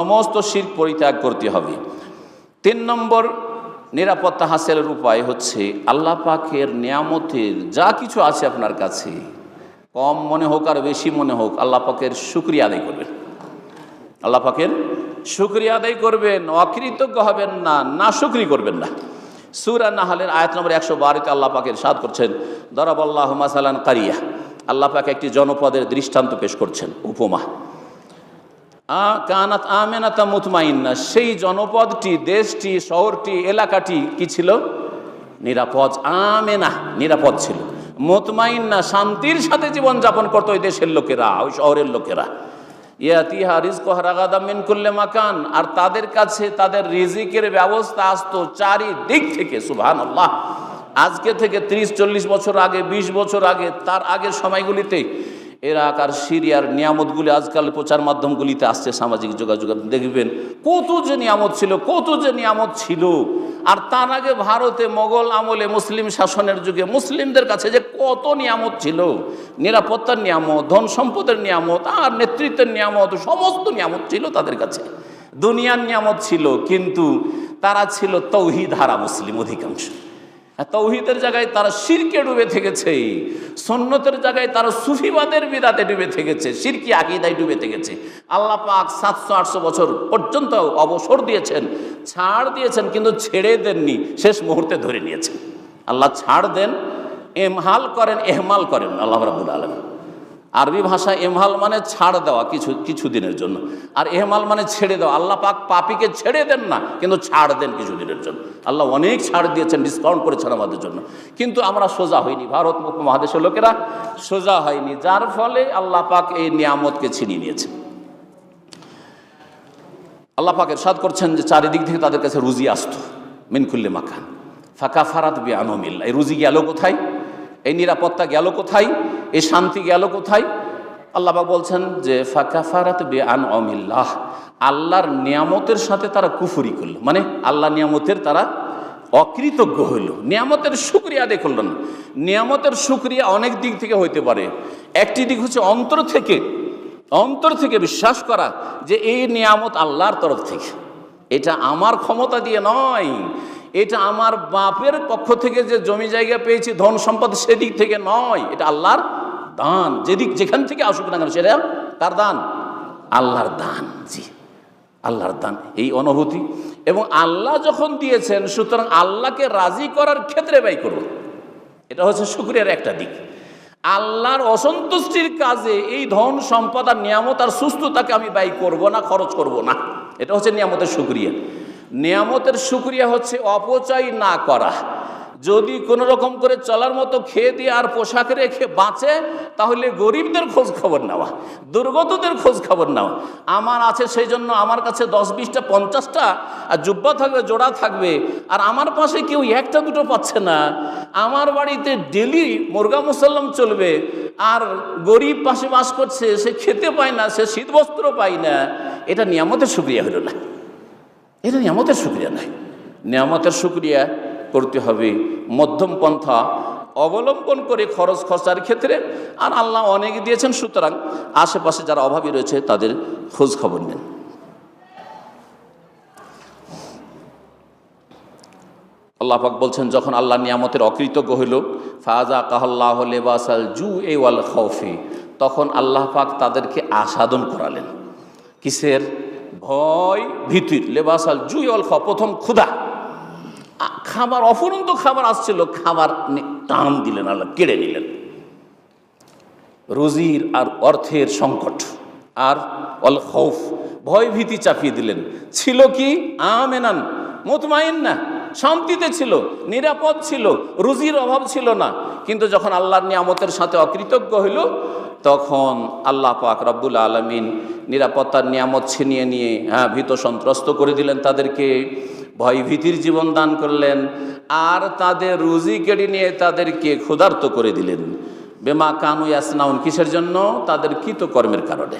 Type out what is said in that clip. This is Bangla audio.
সমস্ত শির পরিত্যাগ করতে হবে। তিন নম্বর নিরাপত্তা হাসিলের উপায় হচ্ছে আল্লাহ পাকের নিয়ামতের যা কিছু আছে আপনার কাছে, কম মনে হোক আর বেশি মনে হোক আল্লাহ পাকের শুক্রিয়া আদায় করবেন। আল্লাহ পাকের শুক্রিয়া আদায় করবেন, অকৃতজ্ঞ হবেন না না শুক্রি করবেন না। সুরা নাহালের আয়াত নম্বর একশো বারোতে আল্লাহ পাকের সাদ করছেন, দরাবল্লাহ মাসালান কারিয়া। আল্লাহ পাক একটি জনপদের দৃষ্টান্ত পেশ করছেন, উপমা। কানাত আমেনাতা মুতমাইন্না, সেই জনপদটি, দেশটি, শহরটি, এলাকাটি কি ছিল? নিরাপদ, আমেনা, নিরাপদ ছিল। মুতমাইন্না শান্তির সাথে জীবনযাপন করতো ওই দেশের লোকেরা, ওই শহরের লোকেরা। ইয়াতিহা রিজকহ রাগাদা মিন কুল্লে মাকান, আর তাদের কাছে তাদের রিজিকের ব্যবস্থা আসতো চারিদিক থেকে, সুবহানাল্লাহ। আজকে থেকে 30 চল্লিশ বছর আগে ২০ বছর আগে, তার আগের সময়গুলিতে ইরাক আর সিরিয়ার নিয়ামতগুলি আজকাল প্রচার মাধ্যমগুলিতে আসছে সামাজিক যোগাযোগ। দেখবেন কত যে নিয়ামত ছিল, কত যে নিয়ামত ছিল। আর তার আগে ভারতে মোগল আমলে মুসলিম শাসনের যুগে মুসলিমদের কাছে যে কত নিয়ামত ছিল। নিরাপত্তার নিয়ামত, ধন সম্পদের নিয়ামত, আর নেতৃত্বের নিয়ামত, সমস্ত নিয়ামত ছিল তাদের কাছে। দুনিয়ার নিয়ামত ছিল, কিন্তু তারা ছিল তৌহিদ হারা মুসলিম অধিকাংশ। তৌহিদের জায়গায় তারা শিরকে ডুবে থেকেছে সন্ন্যতের জায়গায় তারা সুফিবাদের বিদাতে ডুবে থেকেছে, শিরকি আকিদায় ডুবে থেকেছে। আল্লাহ পাক সাতশো, আটশো বছর পর্যন্ত অবসর দিয়েছেন, ছাড় দিয়েছেন, কিন্তু ছেড়ে দেননি, শেষ মুহূর্তে ধরে নিয়েছেন। আল্লাহ ছাড় দেন, এমহাল করেন, এহমাল করেন, আল্লাহ রাবুল আলম আরবি ভাষা এমহাল মানে ছাড় দেওয়া কিছু কিছু দিনের জন্য। আর এহমাল মানে ছেড়ে দেওয়া। আল্লাহ পাক পাপিকে ছেড়ে দেন না, কিন্তু ছাড় দেন কিছু দিনের জন্য। আল্লাহ অনেক ছাড় দিয়েছেন ডিসকাউন্ট করেছেন আমাদের জন্য। কিন্তু আমরা সোজা হইনি। ভারত মহাদেশের লোকেরা সোজা হয়নি, যার ফলে আল্লাহ পাক এই নিয়ামতকে ছিনিয়ে নিয়েছেন। আল্লাহ পাক এরশাদ করছেন যে চারিদিক থেকে তাদের কাছে রুজি আসতো মিনকুল্লে মাখান ফাঁকা ফারাত বে আনমিল এই রুজি গেল কোথায়? এই নিরাপত্তা গেল কোথায়? এই শান্তি গেল কোথায়? আল্লাহ পাক বলছেন যে ফাঁকা ফারাত বে আন অমিল্লাহ। আল্লাহর নিয়ামতের সাথে তারা কুফুরি করল। মানে আল্লাহ নিয়ামতের তারা অকৃতজ্ঞ হইল। নিয়ামতের সুক্রিয়া আদায় করল না। নিয়ামতের সুক্রিয়া অনেক দিক থেকে হইতে পারে। একটি দিক হচ্ছে অন্তর থেকে অন্তর থেকে বিশ্বাস করা যে, এই নিয়ামত আল্লাহর তরফ থেকে। এটা আমার ক্ষমতা দিয়ে নয়। এটা আমার বাপের পক্ষ থেকে যে জমি জায়গা পেয়েছি, ধন সম্পদ সেদিক থেকে নয়। এটা আল্লাহর দান, যেদিক যেখান থেকে আসুক না কেন, সেটা তার দান। আল্লাহর দান, জি। আল্লাহর দান, এই অনুভূতি। এবং আল্লাহ যখন দিয়েছেন, সুতরাং আল্লাহকে রাজি করার ক্ষেত্রে ব্যয় করব। এটা হচ্ছে শুক্রিয়ার একটা দিক। আল্লাহর অসন্তুষ্টির কাজে এই ধন, সম্পদ আর নিয়ামত আর সুস্থতাকে আমি ব্যয় করব না, খরচ করব না। এটা হচ্ছে নিয়ামতের শুক্রিয়া। নিয়ামতের শুক্রিয়া হচ্ছে অপচয় না করা। যদি কোনো রকম করে চলার মতো খেয়ে দিয়ে আর পোশাক রেখে বাঁচে, তাহলে গরিবদের খোঁজ খবর নেওয়া, দুর্গতদের খোঁজ খবর নেওয়া। আমার আছে সেই জন্য আমার কাছে দশ, বিশটা, পঞ্চাশটা, আর জুব্বা থাকবে, জোড়া থাকবে, আর আমার পাশে কেউ একটা দুটো পাচ্ছে না। আমার বাড়িতে ডেলি মুরগা মুসাল্লাম চলবে, আর গরিব পাশে বাস করছে, সে খেতে পায় না, সে শীত বস্ত্র পায় না। এটা নিয়ামতের সুক্রিয়া হলো না। এটা নিয়ামতের সুক্রিয়া নয়। নিয়ামতের সুক্রিয়া করতে হবে। মধ্যম পন্থা অবলম্বন করে খরচ খরচার ক্ষেত্রে। আর আল্লাহ অনেক দিয়েছেন, সুতরাং আশেপাশে যারা অভাবী রয়েছে তাদের খোঁজ খবর নেন। আল্লাহ পাক বলছেন, যখন আল্লাহ নিয়ামতের অকৃতজ্ঞ হইল, ফাজা কাহল্লাহ লেবাসাল জু এ ওয়াল খৌফি তখন আল্লাহ পাক তাদেরকে আসাদন করালেন। কিসের? ভয় ভীতির। লেবাসাল জু ওয়াল খ প্রথম ক্ষুধা। খাবার অফুরন্ত খাবার আসছিল খাবার টান দিলেন, আল্লাহ কেড়ে নিলেন। রুজির আর অর্থের সংকট আর অল খৌফ, ভয়ভীতি চাপিয়ে দিলেন। ছিল কি? আমেনান মোতমাইন না শান্তিতে ছিল, নিরাপদ ছিল, রুজির অভাব ছিল না। কিন্তু যখন আল্লাহর নিয়ামতের সাথে অকৃতজ্ঞ হইল, তখন আল্লাহ পাক রব্বুল আলমিন নিরাপত্তার নিয়ামত ছিনিয়ে নিয়ে হ্যাঁ ভীত সন্ত্রস্ত করে দিলেন তাদেরকে ভয়ভীতির জীবন দান করলেন, আর তাদের রুজি কেড়ে নিয়ে তাদেরকে ক্ষুধার্ত করে দিলেন। বেমা কানু ইয়াসনাউন, কিসের জন্য? তাদের কৃতকর্মের কারণে।